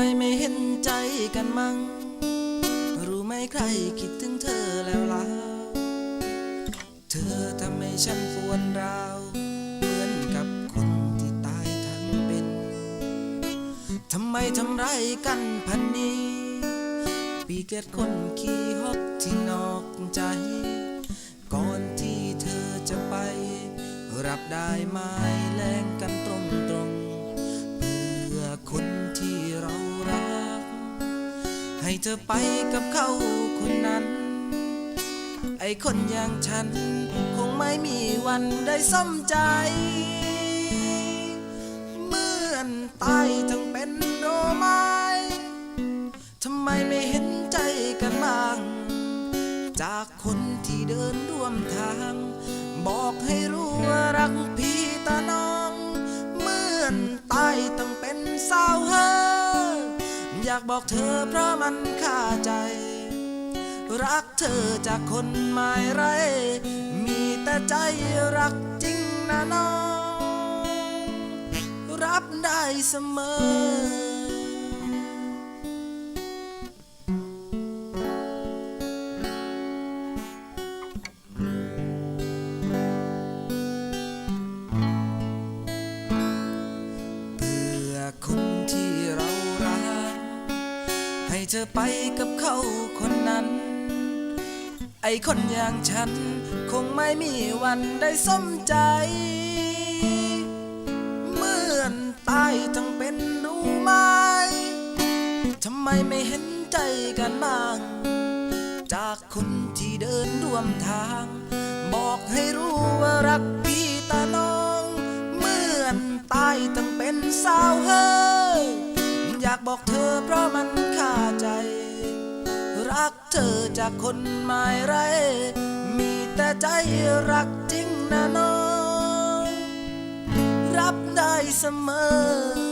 ไมไม่เห็นใจกันมั่งรู้ไหมใครคิดถึงเธอแล้วล่ะ เธอทำให้ฉันปวดร้าว เหมือนกับคนที่ตายทั้งเป็น ทำไมทำไรกันพันนี้ ปีเกลียดคนขี้ฮอกที่นอกใจ ก่อนที่เธอจะไป รับได้ไหมแลงกันตรงตรง ให้เธอไปกับเขาคนนั้น ไอ้คนอย่างฉัน คงไม่มีวันได้สมใจ เมื่อนตายทั้งเป็นโรไม้ทำไมไม่เห็นใจกันบ้าง จากคนที่เดินร่วมทาง บอกให้รู้ว่าากบอกเธอเพราะมันคาใจ รักเธอจากคนไม่ไร มีแต่ใจรักจริงนะน้อง รับได้เสมอ เธอไปกับเขาคนนั้น ไอคนอย่างฉัน คงไม่มีวันได้สมใจ เมื่อนตายทั้งเป็นรู้ไหมทำไมไม่เห็นใจกันบ้าง จากคนที่เดินร่วมทาง บอกให้รู้ว่ารักพี่ตาน้อง เมื่อนตายตั้งเป็นสาวเฮยอยากบอกเธอ เธอจากคนไม่ไร มีแต่ใจรักจริงนะน้อง รับได้เสมอ